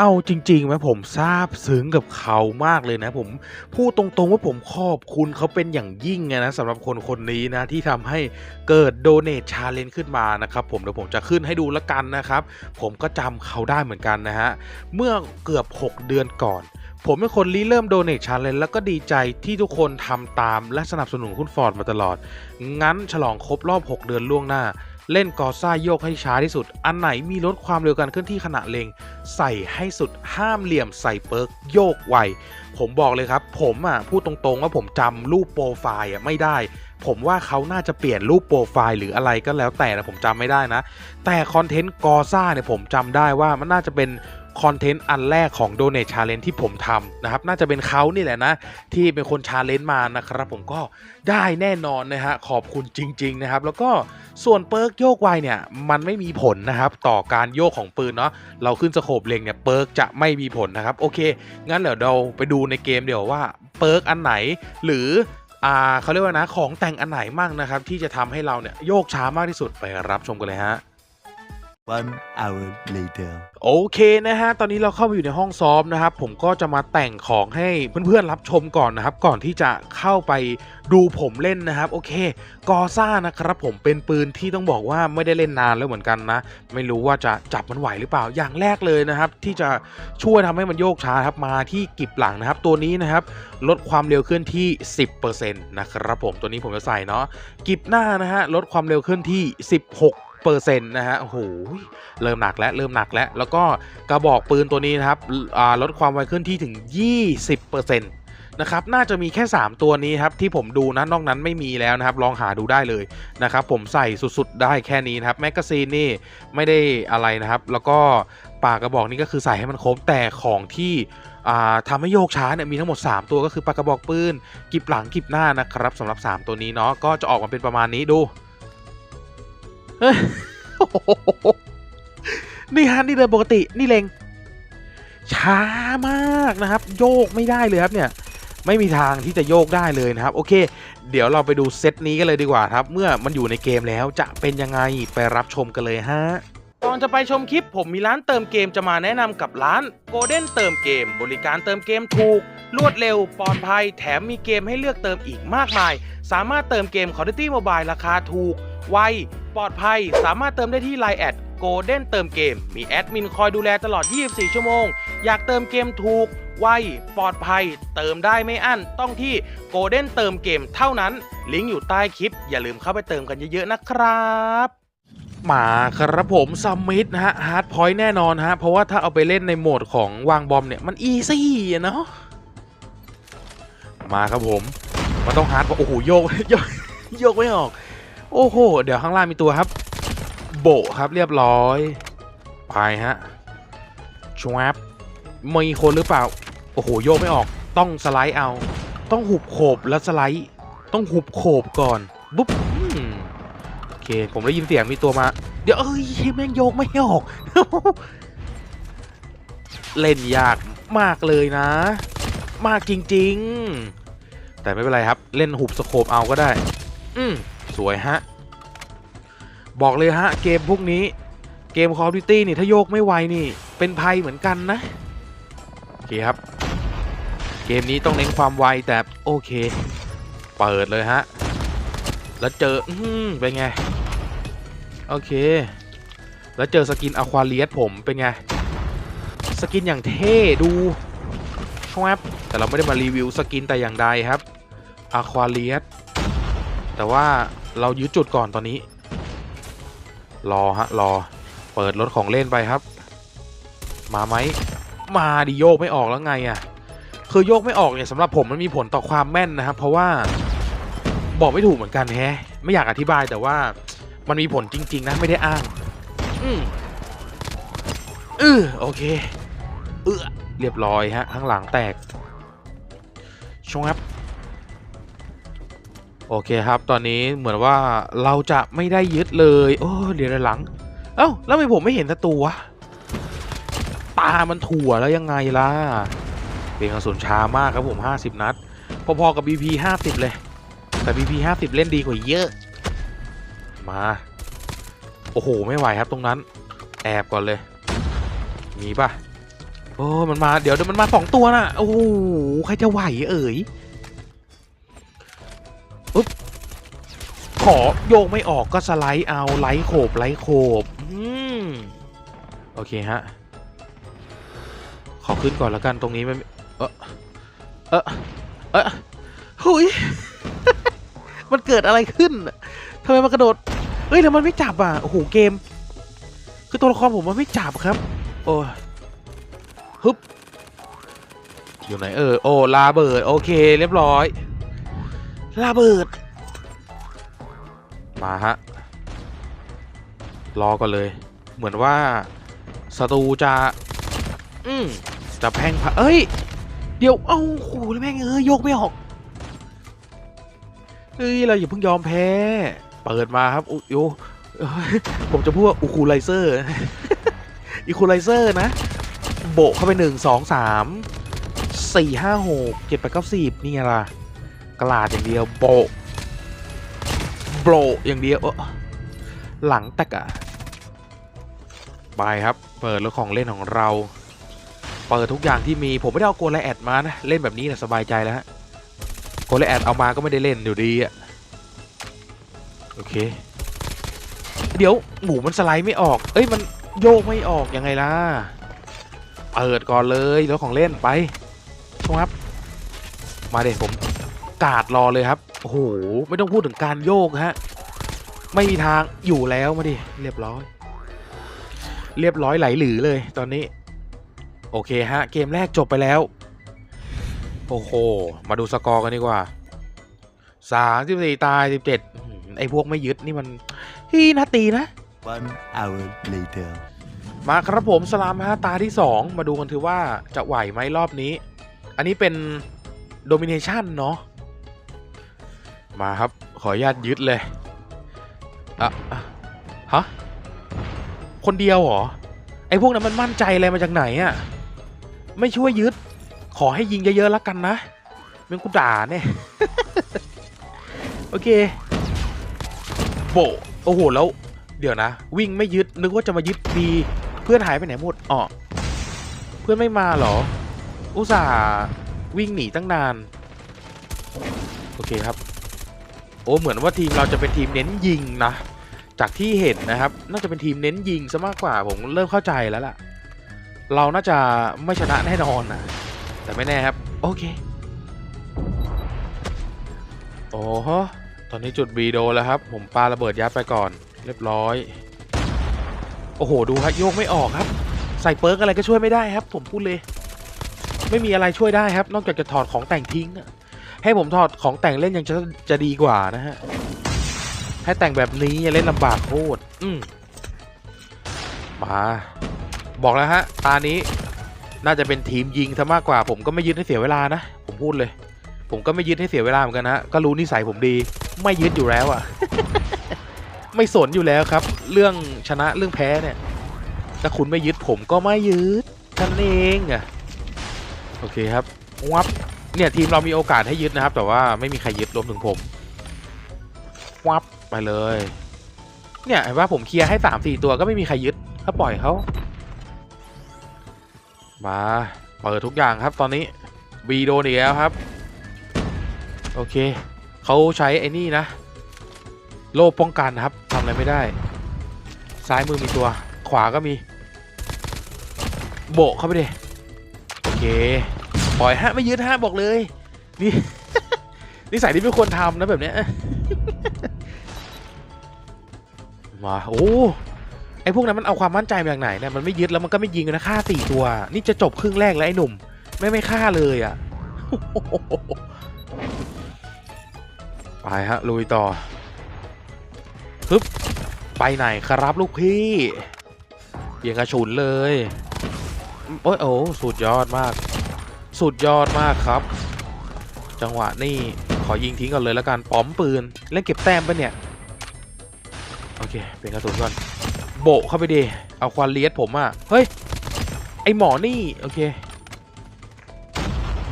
เอาจริงๆไหมผมซาบซึ้งกับเขามากเลยนะ ผมพูดตรงๆว่าผมขอบคุณเขาเป็นอย่างยิ่งไงนะสำหรับคนคนนี้นะ ที่ทำให้เกิดโดเน t ชาเลน g e ขึ้นมานะครับ ผมเดี๋ยวผมจะขึ้นให้ดูละกันนะครับ ผมก็จำเขาได้เหมือนกันนะฮะ เมื่อเกือบ 6 เดือนก่อนผมเป็นคนริเริ่มโดเน t ชาเลนแล้วก็ดีใจที่ทุกคนทำตามและสนับสนุนคุณฟอร์ดมาตลอด งั้นฉลองครบรอบ 6 เดือนล่วงหน้า เล่นกอซ่าโยกให้ช้าที่สุด อันไหนมีลดความเร็วการเคลื่อนที่ขณะเล็ง ใส่ให้สุดห้ามเหลี่ยมใส่เปิร์กโยกไว ผมบอกเลยครับ ผมอะพูดตรงๆว่าผมจำรูปโปรไฟล์อะไม่ได้ ผมว่าเขาน่าจะเปลี่ยนรูปโปรไฟล์หรืออะไรก็แล้วแต่นะผมจำไม่ได้นะ แต่คอนเทนต์กอซ่าเนี่ยผมจำได้ว่ามันน่าจะเป็น คอนเทนต์อันแรกของ Donate Challenge ที่ผมทำนะครับ น่าจะเป็นเขานี่แหละนะ ที่เป็นคนชาเลนจ์มานะครับ ผมก็ได้แน่นอนนะฮะขอบคุณจริง ๆ นะครับ แล้วก็ส่วนเปิร์กโยกไวเนี่ยมันไม่มีผลนะครับ ต่อการโยกของปืนเนาะเราขึ้นสโคปเล็งเนี่ยเปิร์กจะไม่มีผลนะครับ โอเค งั้นเดี๋ยวเราไปดูในเกมเดี๋ยวว่าเปิร์กอันไหนหรืออ่าเขาเรียกว่านะของแต่งอันไหนมั่งนะครับ ที่จะทำให้เราเนี่ยโยกช้ามากที่สุดไปรับชมกันเลยฮะ One hour later. โอเคนะฮะ ตอนนี้เราเข้ามาอยู่ในห้องซ้อมนะครับ ผมก็จะมาแต่งของให้เพื่อนๆรับชมก่อนนะครับ ก่อนที่จะเข้าไปดูผมเล่นนะครับ โอเค กอซ่านะครับ ผมเป็นปืนที่ต้องบอกว่าไม่ได้เล่นนานแล้วเหมือนกันนะ ไม่รู้ว่าจะจับมันไหวหรือเปล่า อย่างแรกเลยนะครับ ที่จะช่วยทำให้มันโยกช้าครับ มาที่กิบหลังนะครับ ตัวนี้นะครับ ลดความเร็วเคลื่อนที่ 10%นะครับผม ตัวนี้ผมจะใส่เนาะ กิบหน้านะฮะ ลดความเร็วเคลื่อนที่ 16 เปอร์เซ็นต์นะฮะโอ้โหเริ่มหนักแล้วเริ่มหนักแล้วแล้วก็กระบอกปืนตัวนี้นะครับลดความไวเคลื่อนที่ถึง 20เปอร์เซ็นต์นะครับน่าจะมีแค่ 3 ตัวนี้ครับที่ผมดูนะนอกนั้นไม่มีแล้วนะครับ ลองหาดูได้เลยนะครับ ผมใส่สุดๆได้แค่นี้นะครับแมกกาซีนนี่ไม่ได้อะไรนะครับ แล้วก็ปากกระบอกนี่ก็คือใส่ให้มันครบแต่ของที่อ่าทำให้โยกช้าเนี่ยมีทั้งหมด 3 ตัวก็คือปากกระบอกปืนกิบหลังกิบหน้านะครับสำหรับ 3 ตัวนี้เนาะก็จะออกมาเป็นประมาณนี้ดู นี่ฮะนี่เลยปกตินี่เลงช้ามากนะครับ โยกไม่ได้เลยครับเนี่ยไม่มีทางที่จะโยกได้เลยนะครับ โอเค เดี๋ยวเราไปดูเซตนี้กันเลยดีกว่าครับ เมื่อมันอยู่ในเกมแล้วจะเป็นยังไงไปรับชมกันเลยฮะก่อนจะไปชมคลิปผมมีร้านเติมเกมจะมาแนะนำกับร้าน Golden เติมเกม บริการเติมเกมถูก รวดเร็วปลอดภัย แถมมีเกมให้เลือกเติมอีกมากมาย สามารถเติมเกม Call of Duty Mobile ราคาถูก ไว ปลอดภัย สามารถเติมได้ที่ Line แอด Golden เติมเกม มีแอดมินคอยดูแลตลอด 24 ชั่วโมง อยากเติมเกมถูก ไว ปลอดภัย เติมได้ไม่อั้น ต้องที่ Golden เติมเกมเท่านั้น ลิงก์อยู่ใต้คลิป อย่าลืมเข้าไปเติมกันเยอะๆนะครับมาครับผมซัมมิตนะฮะฮาร์ดพอยต์แน่นอนฮะ เพราะว่าถ้าเอาไปเล่นในโหมดของวางบอมเนี่ย มันอีซี่อะเนาะมาครับผม มันต้องฮาร์ดโอ้โหโยกโยกโยกไม่ออก โอ้โห เดี๋ยวข้างล่างมีตัวครับ โบครับเรียบร้อย ไปฮะชวบมีคนหรือเปล่า โอ้โห โยกไม่ออก ต้องสไลด์เอา ต้องหุบโขบแล้วสไลด์ ต้องหุบโขบก่อน บุ๊บโอเค ผมได้ยินเสียงมีตัวมา เดี๋ยวเอ้ยแม่งโยกไม่ออก เล่นยากมากเลยนะ มากจริง ๆ แต่ไม่เป็นไรครับ เล่นหุบสโคปเอาก็ได้ อืม สวยฮะ บอกเลยฮะ เกมพวกนี้เกม Call of Duty นี่ถ้าโยกไม่ไวนี่ เป็นภัยเหมือนกันนะโอเคครับ เกมนี้ต้องเน้นความไวแต่โอเค เปิดเลยฮะ แล้วเจออืเป็นไง โอเค แล้วเจอสกินอควาเลียสผมเป็นไง สกินอย่างเท่ดูชวบแต่เราไม่ได้มารีวิวสกินแต่อย่างใดครับอควาเลียสแต่ว่า เรายึดจุดก่อนตอนนี้ รอฮะรอ เปิดรถของเล่นไปครับ มาไหมมาดิโยกไม่ออกแล้วไงอะ่ะ คือโยกไม่ออกเนี่ยสำหรับผมมันมีผลต่อความแม่นนะครับ เพราะว่าบอกไม่ถูกเหมือนกันแฮะ ไม่อยากอธิบายแต่ว่ามันมีผลจริง ๆ นะไม่ได้อ้าง อืมเออโอเค เออเรียบร้อยฮะข้างหลังแตกชงครับ โอเคครับตอนนี้เหมือนว่าเราจะไม่ได้ยึดเลย โอ้เดี๋ยวหลัง เอ้าแล้วทำไมผมไม่เห็นศัตรูวะตามันถั่วแล้วยังไงล่ะเป็นกระสุนช้ามากครับผม 50 นัด พอๆกับ BP 50 เลย แต่ BP 50 เล่นดีกว่าเยอะ มา โอ้โห ไม่ไหวครับตรงนั้น แอบก่อนเลย มีป่ะ โอ้ มันมา เดี๋ยวเดี๋ยวมันมาสองตัวน่ะ โอ้โห ใครจะไหวเอ่ย อุ๊บขอโยกไม่ออกก็สไลด์เอาไลท์โขบไลท์โขบอืมโอเคฮะ ขอขึ้นก่อนแล้วกันตรงนี้มันเออเออเออหุยมันเกิดอะไรขึ้นทำไมมันกระโดดเฮ้ยแล้วมันไม่จับอะโอ้โหเกม คือตัวละครผมมันไม่จับครับ โอ้ฮึบอยู่ไหนเออโอ้ลาเบิด โอเค เรียบร้อย ลาเบิด มาฮะ รอก่อนเลย เหมือนว่าศัตรูจะ อืมจะแพงพะเอ้ย เดี๋ยว เอ้าโอ้โหแล้วแม่งเอ้ยยกไม่ออก เอ้ย เราอย่าเพิ่งยอมแพ้ เปิดมาครับ อุ๊ยโยเอ้ยผมจะพูดว่าอูคูไลเซอร์อีคูไลเซอร์นะ โบเข้าไปหนึ่งสองสามสี่ห้าหกเจ็ดแปดเก้าสิบนี่ไงล่ะ กระลาดอย่างเดียวโบโบอย่างเดียวหลังแตกอะไปครับ เปิดรถของเล่นของเรา เปิดทุกอย่างที่มีผมไม่ได้เอาโกลแลแอดมานะ เล่นแบบนี้นะสบายใจแล้วฮะโกลแลแอดเอามาก็ไม่ได้เล่นอยู่ดีอะโอเค เดี๋ยวหมูมันสไลด์ไม่ออก เอ้ยมันโยกไม่ออกยังไงล่ะ เปิดก่อนเลยแล้วของเล่นไปชครับมาเด็ผม กาดรอเลยครับโอ้โหไม่ต้องพูดถึงการโยกฮะไม่มีทางอยู่แล้วมาดิเรียบร้อย เรียบร้อยไหลหลือเลยตอนนี้ โอเคฮะ เกมแรกจบไปแล้ว โอ้โห มาดูสกอร์กันดีกว่าสามสิบสี่ตายสิบเจ็ดไอพวกไม่ยึดนี่มันฮีนาตีนะ One hour later. มาครับผมสลามฮะตาที่2มาดูกันถือว่าจะไหวไหมรอบนี้ อันนี้เป็นโดมิเนชันเนาะ มาครับ ขออนุญาตยึดเลยอะฮะ คนเดียวเหรอ ไอ้พวกนั้นมันมั่นใจอะไรมาจากไหนอะไม่ช่วยยึด ขอให้ยิงเยอะๆแล้วกันนะเมื่อกูด่าเนี่ย โอเค โบโอ้โห แล้ว เดี๋ยวนะ วิ่งไม่ยึด นึกว่าจะมายึดดี เพื่อนหายไปไหนหมดอ๋อเพื่อนไม่มาเหรอ อุตส่าห์วิ่งหนีตั้งนาน โอเคครับ อ้เหมือนว่าทีมเราจะเป็นทีมเน้นยิงนะ จากที่เห็นนะครับ น่าจะเป็นทีมเน้นยิงซะมากกว่าผมเริ่มเข้าใจแล้วล่ะ เราน่าจะไม่ชนะแน่นอนนะแต่ไม่แน่ครับ โอเค โอ้โหตอนนี้จุดบีโดนแล้วครับ ผมปาระเบิดยัดไปก่อน เรียบร้อย โอ้โห ดูครับโยกไม่ออกครับ ใส่เปิร์กอะไรก็ช่วยไม่ได้ครับ ผมพูดเลย ไม่มีอะไรช่วยได้ครับ นอกจากจะถอดของแต่งทิ้งอะ ให้ผมถอดของแต่งเล่นยังจะจะดีกว่านะฮะ ให้แต่งแบบนี้เล่นลำบากโคตรอืมมา บอกแล้วฮะ ตานี้น่าจะเป็นทีมยิงซะมากกว่า ผมก็ไม่ยึดให้เสียเวลานะ ผมพูดเลย ผมก็ไม่ยึดให้เสียเวลาเหมือนกันนะก็รู้นิสัยผมดี ไม่ยึดอยู่แล้วอะไม่สนอยู่แล้วครับ เรื่องชนะเรื่องแพ้เนี่ย ถ้าคุณไม่ยึดผมก็ไม่ยึดท่านเองอะโอเคครับวับ เนี่ยทีมเรามีโอกาสให้ยึดนะครับ แต่ว่าไม่มีใครยึดรวมถึงผมวับไปเลย เนี่ยเห็นว่าผมเคลียร์ให้สามสี่ตัวก็ไม่มีใครยึดก็ปล่อยเขามาเปิดทุกอย่างครับตอนนี้บีโดนอีกแล้วครับ โอเคเขาใช้ไอ้นี่นะ โล่ป้องกันครับทำอะไรไม่ได้ ซ้ายมือมีตัว ขวาก็มี โบกเข้าไปดิโอเค ปล่อยฮะไม่ยึดฮะบอกเลย นี่นิสัยที่ไม่ควรทำนะแบบเนี้ยมาโอ้ไอพวกนั้นมันเอาความมั่นใจมาจากไหนเนี่ยมันไม่ยึดแล้วมันก็ไม่ยิงนะฆ่าสี่ตัว นี่จะจบครึ่งแรกแล้วไอ้หนุ่ม ไม่ไม่ฆ่าเลยอะไปฮะลุยต่อฮึบไปไหนครับลูกพี่เบียงกระฉุนเลยโอ้ยโอ้สุดยอดมาก สุดยอดมากครับ จังหวะนี่ขอยิงทิ้งก่อนเลยแล้วกันป้อมปืนเล่นเก็บแต้มปะเนี่ย โอเค เป็นกระสุนก่อน โบเข้าไปดิเอาควันเลียดผมอะ เฮ้ย ไอหมอนี่ โอเค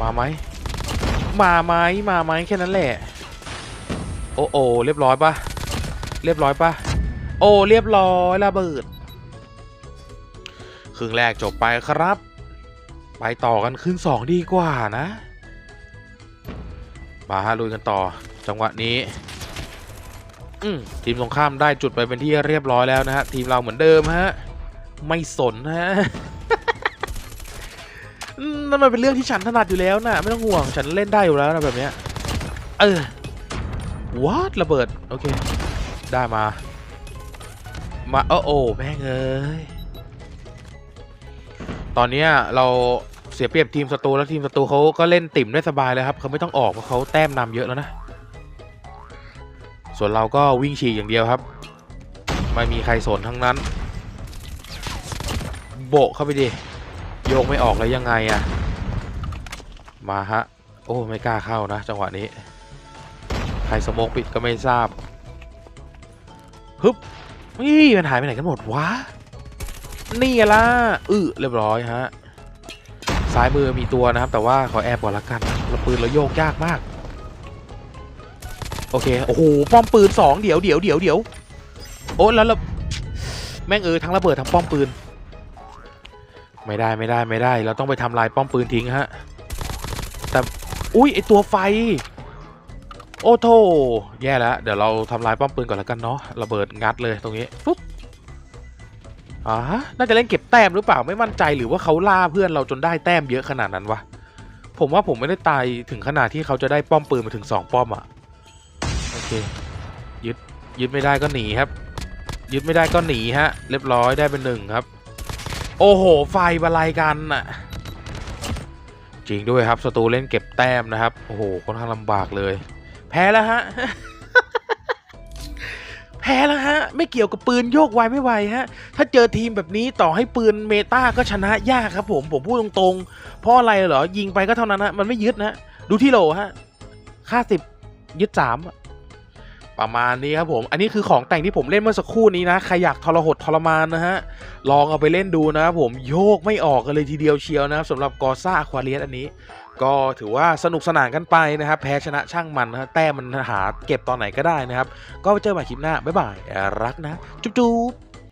มาไหม มาไหมมาไหมแค่นั้นแหละ โอ้โอเรียบร้อยปะเรียบร้อยปะโอ้เรียบร้อยระเบิดครึ่งแรกจบไปครับ ไปต่อกันขึ้นสองดีกว่านะ มาฮะลุยกันต่อ จังหวะนี้ทีมตรงข้ามได้จุดไปเป็นที่เรียบร้อยแล้วนะฮะ ทีมเราเหมือนเดิมฮะ ไม่สนฮะนั่นมันเป็นเรื่องที่ฉันถนัดอยู่แล้วนะไม่ต้องห่วงฉันเล่นได้อยู่แล้วนะแบบเนี้ยเออวัดระเบิด โอเค ได้มา มาโอ้โอ้แม่งเอ้ย ตอนนี้เราเสียเปรียบทีมศัตรูแล้วทีมศัตรูเขาก็เล่นติ่มได้สบายเลยครับเขาไม่ต้องออกเพราะเขาแต้มนำเยอะแล้วนะ ส่วนเราก็วิ่งฉีกอย่างเดียวครับ ไม่มีใครสนทั้งนั้น โบะเข้าไปดิโยกไม่ออกแล้วยังไงอะมาฮะโอ้ไม่กล้าเข้านะ จังหวะนี้ ใครสโมกปิดก็ไม่ทราบฮึบนี่มันหายไปไหนกันหมดวะ นี่ไงล่ะอือเรียบร้อยฮะซ้ายมือมีตัวนะครับ แต่ว่าขอแอบก่อนละกันเราปืนเราโยกยากมาก โอเคโอ้โหป้อมปืนสองเดี๋ยวเดี๋ยวเดี๋ยวเดี๋ยวโอ้แล้วเราแม่งเออทั้งระเบิดทั้งป้อมปืน ไม่ได้ไม่ได้ไม่ได้ เราต้องไปทำลายป้อมปืนทิ้งฮะแต่อุ้ยไอตัวไฟ โอ้โถแย่แล้วเดี๋ยวเราทำลายป้อมปืนก่อนล้วกันเนาะระเบิดงัดเลยตรงนี้ปุ๊บ อ่าน่าจะเล่นเก็บแต้มหรือเปล่าไม่มั่นใจหรือว่าเขาล่าเพื่อนเราจนได้แต้มเยอะขนาดนั้นวะ ผมว่าผมไม่ได้ตายถึงขนาดที่เขาจะได้ป้อมปืนมาถึงสองป้อมอะโอเค ยึด ยึดไม่ได้ก็หนีครับ ยึดไม่ได้ก็หนีฮะ เรียบร้อยได้เป็นหนึ่งครับ โอ้โห ไฟบาลัยกันอะจริงด้วยครับศัตรูเล่นเก็บแต้มนะครับ โอ้โหค่อนข้างลำบากเลย แพ้แล้วฮะ พ้แล้วฮะ ไม่เกี่ยวกับปืนโยกไวไม่ไวฮะ ถ้าเจอทีมแบบนี้ต่อให้ปืนเมตาก็ชนะยากครับผม ผมพูดตรงๆ เพราะอะไรเหรอ ยิงไปก็เท่านั้นฮะ มันไม่ยึดนะ ดูที่โหลฮะ ค่าสิบยึดสามประมาณนี้ครับผม อันนี้คือของแต่งที่ผมเล่นเมื่อสักครู่นี้นะ ใครอยากทรหดทรมานนะฮะ ลองเอาไปเล่นดูนะครับผม โยกไม่ออกกันเลยทีเดียวเชียวนะครับสำหรับกอซ่าควาเลียสอันนี้ ก็ถือว่าสนุกสนานกันไปนะครับ แพ้ชนะช่างมันนะแต้มมันหาเก็บตอนไหนก็ได้นะครับ ก็ไปเจอใหม่คลิปหน้า บ๊ายบาย รักนะ จุ๊บ